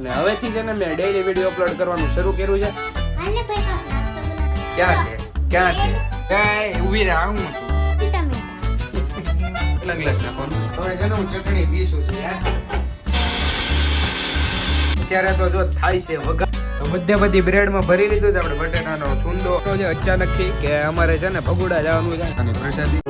અને હવેથી છે ને મેં ડેઈલી વીડિયો અપલોડ કરવાનું શરૂ કર્યું છે. ક્યાં છે? ક્યાં છે? એ ઊભી રહે આવું તું ગ્લાસ નાખવાનું? હવે છે ને હું ચટણી પીશું છું અત્યારે તો જો થાય છે વગર તો બધે બધી બ્રેડમાં ભરી લીધું છે આપણે બટેટાનો છુંદો. તો જે અચાનકથી કે અમારે છે ને ભગુડા જવાનું છે. અને પ્રસાદી.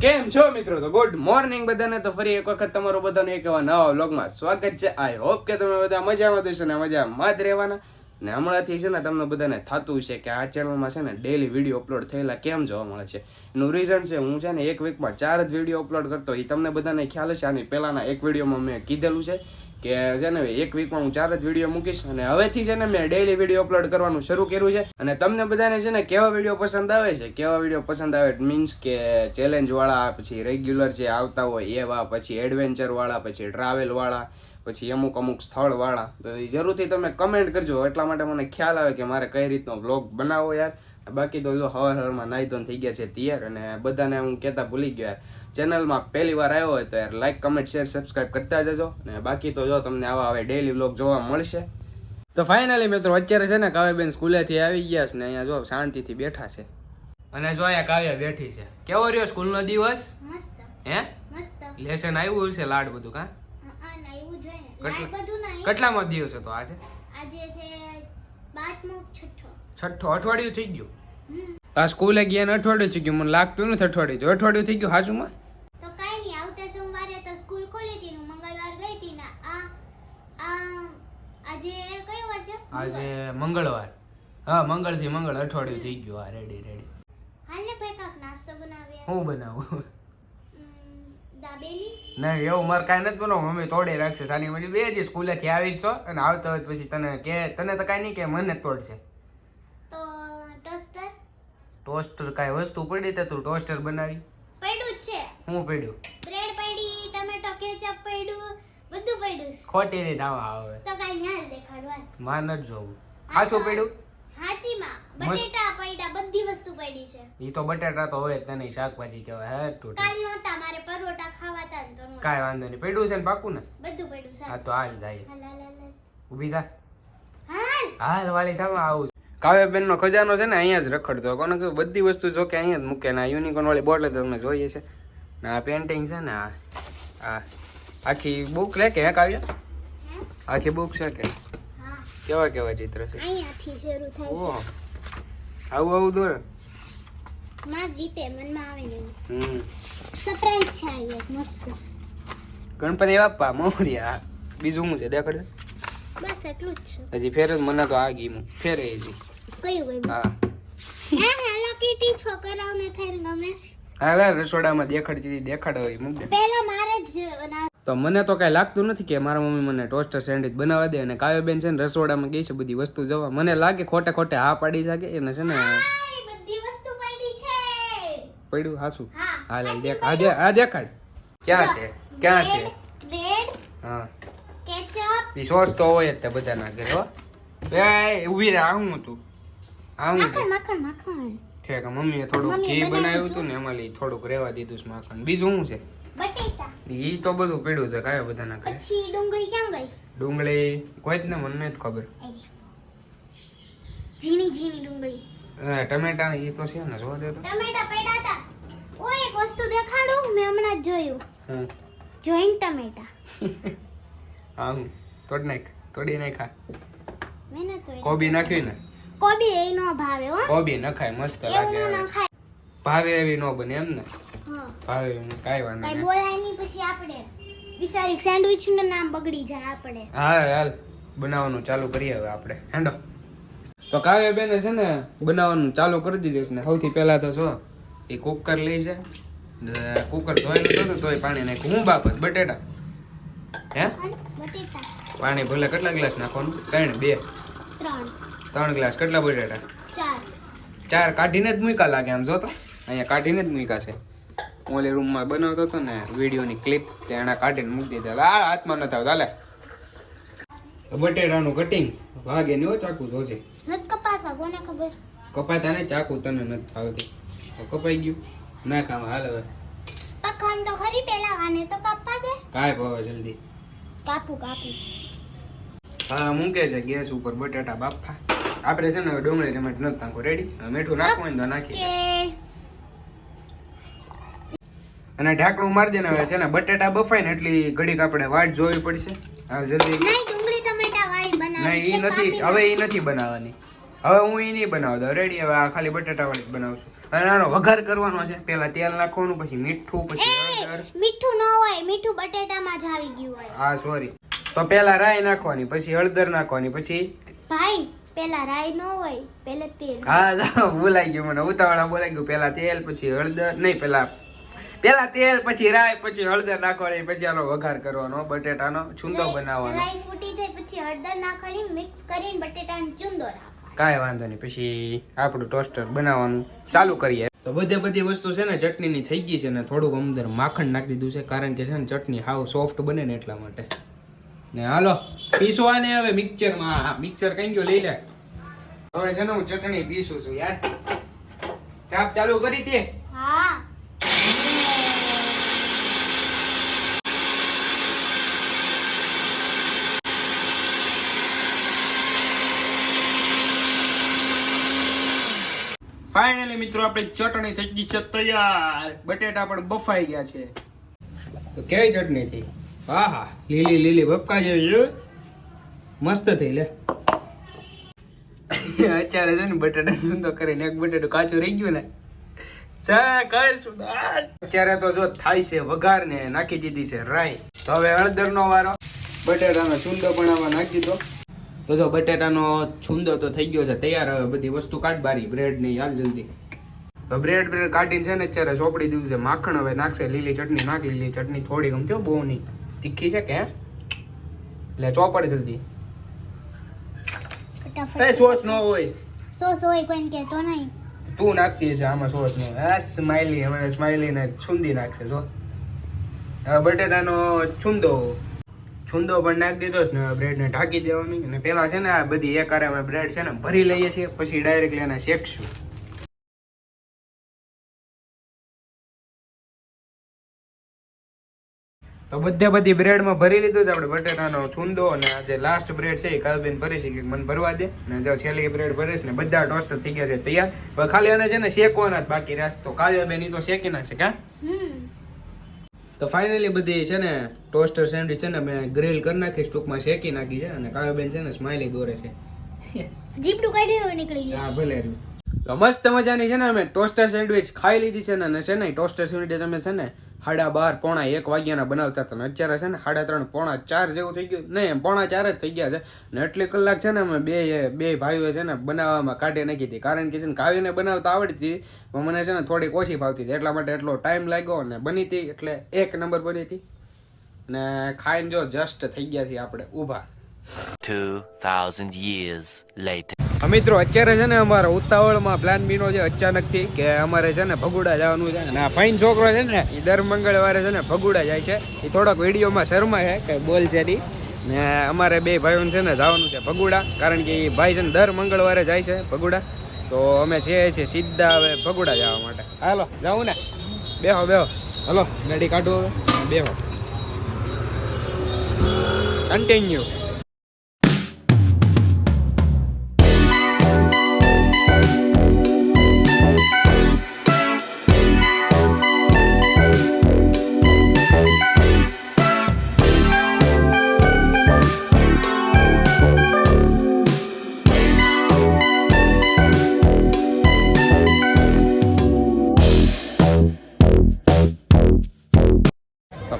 કેમ છો મિત્રો? તો ગુડ મોર્નિંગ બધાને. તો ફરી એક વખત તમારું બધાનું એક એવા નવા વ્લોગમાં સ્વાગત છે. આઈ હોપ કે તમે બધા મજામાં દેશો ને મજામાં જ રહેવાના. ને હમણાંથી છે ને તમને બધાને થતું છે કે આ ચેનલમાં છે ને ડેલી વીડિયો અપલોડ થયેલા કેમ જોવા મળે છે. એનું રીઝન છે, હું છે ને એક વીકમાં ચાર જ વીડિયો અપલોડ કરતો એ તમને બધાને ખ્યાલ હશે. આની પહેલાના એક વિડીયોમાં મેં કીધેલું છે કે છે ને, એક વીકમાં હું ચાર જ વીડિયો મૂકીશ અને હવેથી છે ને, મેં ડેઈલી વીડિયો અપલોડ કરવાનું શરૂ કર્યું છે. અને તમને બધાને છે ને, કેવા વીડિયો પસંદ આવે છે? કેવા વીડિયો પસંદ આવે? મીન્સ કે ચેલેન્જ વાળા, પછી રેગ્યુલર જે આવતા હોય એવા પછી એડવેન્ચર વાળા, પછી ટ્રાવેલ વાળા, પછી અમુક અમુક સ્થળ વાળા. તો એ જરૂરથી તમે કમેન્ટ કરજો. એટલા માટે મને ખ્યાલ આવે કે મારે કઈ રીતનો વ્લોગ બનાવવો યાર. બાકી તો જો હવાર હવારમાં નાઈ ધોન થઈ ગયા છે, તૈયાર. અને બધાને હું કહેતા ભૂલી ગયો ચેનલમાં પહેલી વાર આવ્યો હોય તો યાર લાઈક કમેન્ટ શેર સબસ્ક્રાઇબ કરતા જજો. અને બાકી તો જો તમને આવા હવે ડેઈલી વ્લોગ જોવા મળશે. તો ફાઇનલી મિત્રો અત્યારે છે ને કાવ્યાબેન સ્કૂલેથી આવી ગયા છે ને અહીંયા જો શાંતિથી બેઠા છે. અને જો અહીંયા કાવ્યા બેઠી છે. કેવો રહ્યો સ્કૂલનો દિવસ? હે? લેસન આવ્યું છે લાડ બધું કા? કેટલામો દિવસ હતો આજે? આજે છે છઠ્ઠો. છઠ્ઠો અઠવાડિયું થઈ ગયું? આ સ્કૂલે ગયા ને અઠવાડિયું થઈ ગયું. મને લાગતું નથી અઠવાડિયું. અઠવાડિયું થઈ ગયું હાજુમાં તો કાંઈ નહીં આવતા સોમવારે તો સ્કૂલ ખોલી હતી ને મંગળવાર ગઈ હતી ને આ આ આજે કયો વાર છે? આજે મંગળવાર. હા મંગળથી મંગળ અઠવાડિયું થઈ ગયું. હા રેડી રેડી હાલને ભાઈ કાક નાસ્તો બનાવીએ? હું બનાવું? દાબેલી? નહીં એવું મારે કાંઈ નથી બનાવું મમ્મી તોડે રાખશે. સાની મળી બે જ સ્કૂલેથી આવી છો અને આવતા હોય પછી તને કે તને તો કાંઈ નહીં કે મને તોડશે. તો ટોસ્ટર? ટોસ્ટર કાંઈ વસ્તુ પડી તો તું ટોસ્ટર બનાવી. પડ્યું છે. હું પડ્યું? બ્રેડ પડી ટમેટો કેચઅપ પડ્યું બધું પડ્યું ખોટી રીત આવા આવે. તો ન્યાલ દેખાડવા. માર નથી જોવું. ખાસું પડ્યું? હાચીમાં. બટેટા પડ્યા બધી વસ્તુ પડી છે. એ તો બટેટા તો હોય તને શાકભાજી કહેવાય. હે ટૂટ કાલ નહોતા મારે પરોટા ખાવાતા ને તો કાઈ વાંધો નહીં. પડ્યું છે ને પાકું ને? બધું પડ્યું હા સાહેબ તો હાલ જાય. ઊભી થા. હાલ. હાલ વાળી થામાં આવું કાવ્યાબેન નો ખજાનો છે ને અહીંયા જ રખડતો કોને કે બધી વસ્તુ જો કે અહીંયા જ મૂકે ને આ યુનિકોર્ન વાળી બોટલ તમને જોઈએ છે. ને આ પેન્ટિંગ છે ને આ આ આખી બુક લે કે હે કાવ્ય? હે? આખી બુક છે કે? કેવા કેવા ચિત્ર છે? અહીંયાથી શરૂ થાય છે. આવું આવું દોર. માર રીતે મનમાં આવે. ને હમ. સરપ્રાઈઝ છે આ મસ્ત. ગણપતિ બાપ્પા મોરિયા. બીજું શું છે? દેખાડ બસ એટલું જ છે. હજી ફેર મને તો આ ગીમું. ફેરે હજી. કયું ગયું હા. હે હેલો કીટી છોકરાઓને થઈને ગમે હા રસોડામાં દેખાડતી દેખાડો મૂક દે. પહેલા મારે જ તો મને તો કાંઈ લાગતું નથી કે મારા મમ્મી મને ટોસ્ટર સેન્ડવિચ બનાવવા દે અને કાવ્યબેન છે ને રસોડામાં ગઈ છે બધી વસ્તુ જવા. મને લાગે ખોટે ખોટે હા પાડી શકે એને છે ને છે. પડ્યું? હાસું હા લઈ દેખ આ આ દેખાડ. ક્યાં છે? ક્યાં છે? હા. કેચઅપ ઈ સોસ તો હોય જ બધાના ઘરે હો. બે ઊભી રહે આવું હતું. આવું માખણ માખણ માખણ. ઠીક મમ્મીએ થોડુંક ઘી બનાવ્યું. હતું. ને એમાં લઈ થોડુંક રેવા દીધું છે માખણ. બીજું શું છે? બટેટા. ઈ તો બધું પડ્યું છે કાંઈ બધાના ઘરે પછી ડુંગળી ક્યાં ગઈ? ડુંગળી કોઈ જ ને મને નથી ખબર. ઝીણી ઝીણી ડુંગળી. હા, ટમેટા ઈ તો છે ને જોવા દે તો. ટમેટા પડ્યા હતા ઓય એક વસ્તુ દેખાડું મેં હમણાં જ જોયું. હા? જોઈન્ટ ટમેટા. હા હું. તોડ નાખ તોડી નાખા. મેં ન તોડી કોબી નાખી ને? કોબી એ નો ભાવે હો. કોબી નખાય મસ્ત એવું લાગે ન ખાય. ભાવે એવી નો બને એમ ને. ભાવે કાંઈ વાંધો નહીં. બોલાય નહીં પછી આપણે બિચારી સેન્ડવિચનું નામ બગડી જાય આપણે. હા હાલ બનાવવાનું ચાલુ કરીએ હવે આપણે. હેંડો. તો કાવ્ય બેને છે ને બનાવવાનું ચાલુ કરી દીધું છે ને. સૌથી પહેલા તો જો એ કુકર લઈ છે કુકર ધોયેલું હતું ને તોય પાણી નાખ્યું. હું બાપત બટેટા? હે? પાણી ભલે કેટલા ગ્લાસ નાખવાનું? ત્રણ બે. ત્રણ. ગ્લાસ કેટલા બટેટા? ચાર. કાઢીને જ મૂક્યા લાગે આમ જો તો. અહીંયા કાઢીને જ મૂકા છે. ઓલી રૂમમાં બનાવતો હતો ને વિડીયોની ક્લિપ તે એણે કાઢીને મૂકી દીધા. આ હાથમાં નથી આવતા. હાલે. બટેટાનું કટિંગ ભાગે ને ચાકુ જોજે કપાતા કોને ખબર? કપાતા ને ચાકુ તને નથી આવતી કપાઈ ગયું. ના કામ હાલ હવે. પકવાન તો ખરી પેલા વાને તો કાપવા દે. કાય ભાવે જલ્દી. કાપુ કાપુ. હા મૂકે છે ગેસ ઉપર બટાટા બાફા. આપણે છે ને હવે ડુંગળી ટમેટ નથી નાખવું. રેડી મીઠું નાખવું હોય તો નાખી અને ઢાંકણું મારી દેને હવે છે ને બટેટા બફાય ને એટલી ઘડીક આપણે વાટ જોવી પડશે. હાલ જલ્દી. નહીં ડુંગળી ટમેટા વાળી બનાવી નહીં ઈ નથી હવે એ નથી બનાવવાની. હવે હું એ નહીં બનાવતો. રેડી હવે આ ખાલી બટેટા વાળી જ બનાવું અને આનો વઘાર કરવાનો છે. પેલા તેલ નાખવાનું પછી મીઠું પછી મીઠું ન હોય મીઠું બટેટામાં જ આવી ગયું હોય. હા સોરી તો પેલા રાઈ નાખવાની પછી હળદર નાખવાની પછી ભાઈ પેલા રાઈ ન હોય પેલા તેલ. હા બોલાઈ ગયું મને. ઉતાવળા બોલાઈ ગયું. પેલા તેલ પછી હળદર નહીં પેલા પેલા તેલ પછી રાય પછી હળદર નાખવાની પછી આનો વઘાર કરવાનો બટેટાનો છુંદો બનાવવાનો. રાઈ ફૂટી જાય પછી હળદર નાખવાની મિક્સ કરીને બટેટાનો ચૂંદો નાખવાનો. કાંઈ વાંધો નહીં પછી આપણું ટોસ્ટર બનાવવાનું. ચાલુ કરીએ. તો બધે બધી વસ્તુ છે ને ચટણીની થઈ ગઈ છે ને થોડુંક અંદર માખણ નાખી દીધું છે કારણ કે છે ને ચટણી હાવ સોફ્ટ બને ને એટલા માટે. ને હાલો પીસવાને હવે મિક્સરમાં મિક્સર કઈ ગયો લઈ લે. હવે છે ને હું ચટણી પીસું છું યાર. ચાપ ચાલુ કરી તે હા ફાઇનલી મિત્રો આપણે ચટણી થઈ ગઈ છે તૈયાર. બટેટા પણ બફાઈ ગયા છે. તો કેવી ચટણી થઈ હા હા લીલી લીલી બપકા જેવી મસ્ત થઈ લે. અત્યારે છે ને બટેટા ધંધો કરીને એક બટેટું કાચું રહી ગયું ને. અત્યારે તો જો થાય છે વઘાર ને નાખી દીધી છે રાઈ. તો હવે હળદર નો વારો. બટેટાનો ચૂંદો પણ નાખી દીધો. તો જો બટેટાનો છુંદો તો થઈ ગયો છે તૈયાર. હવે બધી વસ્તુ કાઢ બારી બ્રેડની હાલ જલ્દી. તો બ્રેડ બ્રેડ કાઢીને છે ને અત્યારે ચોપડી દીધું છે માખણ હવે નાખશે લીલી ચટણી નાખ લીલી ચટણી થોડી ગમતી બહુ નહીં. તીખી છે કે? એટલે ચોપડ જલ્દી. એ સોસ નો હોય. સોસ હોય કોઈને કહેતો નહીં. તું નાખતી છે આમાં સોસ નો. આ સ્માઈલી હમણાં સ્માઈલી ને છુંદી નાખશે જો. હવે બટેટાનો છુંદો. છુંદો પણ નાખી દીધો છે ને બ્રેડ ને ઢાંકી દેવાની. અને પેલા છે ને આ બધી એક અમે બ્રેડ છે ને ભરી લઈએ છીએ, પછી ડાયરેક્ટલી એને શેકશું. તો બધે બધી બ્રેડમાં ભરી લીધું છે. આપણે બટેટાનો છુંદો અને આજે લાસ્ટ બ્રેડ છે એ કાલબેન ભરી છે, કે મને ભરવા દે. અને જો છેલ્લી બ્રેડ ભરીશ ને બધા ટોસ્ટ થઈ ગયા છે, તૈયાર. હવે ખાલી એને છે ને શેકવાના જ બાકી રહેશે તો કાલબેન એ તો શેકી નાખશે, કા? હમ તો ફાઇનલી બધી છે ને ટોસ્ટર સેન્ડવિચ છે ને મેં ગ્રીલ કરી નાખી સ્ટુકમાં શેકી નાખી છે અને કાવ્યાબેન છે ને સ્માઈલી દોરે છે. જીપડું કાઢ્યું નીકળી ગયું. હા ભલે રહ્યું. તો મસ્ત મજાની છે ને અમે ટોસ્ટર સેન્ડવિચ ખાઈ લીધી છે ને છે ને ટોસ્ટર સેન્ડવિચ અમે છે ને સાડા બાર પોણા એક વાગ્યાના બનાવતા હતા. ને અત્યારે છે ને સાડા ત્રણ પોણા ચાર જેવું થઈ ગયું. નહીં પોણા ચાર જ થઈ ગયા છે. ને એટલી કલાક છે ને અમે બે બે ભાઈઓ છે ને બનાવવામાં કાઢી નાખી હતી. કારણ કે છે ને કાવ્યને બનાવતા આવડતી પણ મને છે ને થોડીક ઓછી ભાવતી હતી. એટલા માટે એટલો ટાઈમ લાગ્યો અને બની હતી એટલે એક નંબર બની હતી. ને ખાઈને જો જસ્ટ થઈ ગયા છીએ આપણે ઊભા. 2,000 years later. મિત્રો, અત્યારે છે ને અમારા ઉતાવળમાં પ્લાન બીનો છે અચાનકથી કે અમારે છે ને ભગુડા જવાનું છે ને આ ફાઇન છોકરો છે ને એ દર મંગળવારે છે ને ભગુડા જાય છે. એ થોડોક વિડીયોમાં શર્મા છે કે બોલ છે ઈ. ને અમારે બે ભાઈઓને છે ને જવાનું છે ભગુડા, કારણ કે એ ભાઈ છે ને દર મંગળવારે જાય છે ભગુડા. તો અમે છીએ છીએ સીધા હવે ભગુડા જવા માટે. હાલો, જાઉં ને. બેહો બેહો. હલો, ગાડી કાઢો બેહો. કન્ટિન્યુ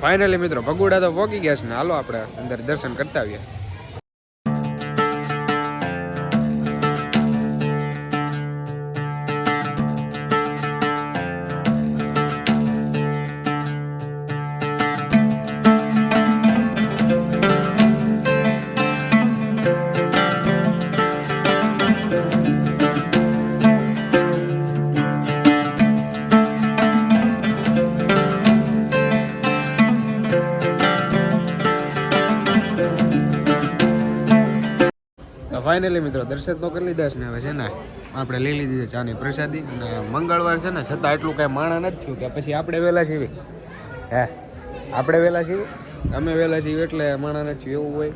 ફાઇનલી મિત્રો ભગુડા તો પહોંચી ગયા છે ને હાલો આપણે અંદર દર્શન કરતા આવીએ. ફાઇનલી મિત્રો દર્શન તો કરી લીધા છે ને હવે છે ને આપણે લઈ લીધી છે ચાની પ્રસાદી અને મંગળવાર છે ને છતાં એટલું કાંઈ માણા નથી થયું કે પછી આપણે વહેલા છીએ. હે, આપણે વહેલા છીએ? અમે વહેલા છીએ એટલે માણા નથી એવું હોય.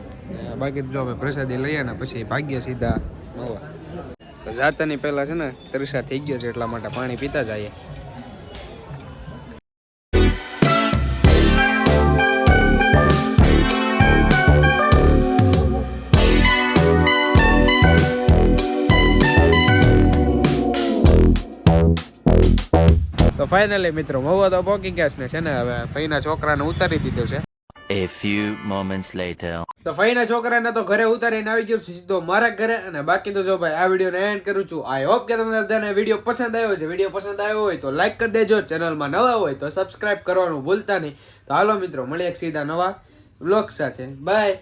બાકી જો અમે પ્રસાદી લઈએ ને પછી ભાગ્ય સીધા નવા જાતાની પહેલાં છે ને તરસા થઈ ગયો છે એટલા માટે પાણી પીતા જઈએ. તો ફાઇનલી મિત્રો મહુવા તો પહોંચી ગયા છે ને છે ને? હવે ફઈના છોકરાને ઉતારી દીધો છે. A few moments later. તો ફઈના છોકરાને તો ઘરે ઉતારીને આવી ગયો છું સીધો મારા ઘરે. અને બાકી તો જો ભાઈ આ વિડીયોને એન્ડ કરું છું. આઈ હોપ કે તમને બધાને વીડિયો પસંદ આવ્યો છે વીડિયો પસંદ આવ્યો હોય તો લાઈક કરી દેજો. ચેનલમાં નવા હોય તો સબસ્ક્રાઇબ કરવાનું ભૂલતા નહીં. તો હાલો મિત્રો મળીએ એક સીધા નવા બ્લોગ સાથે. બાય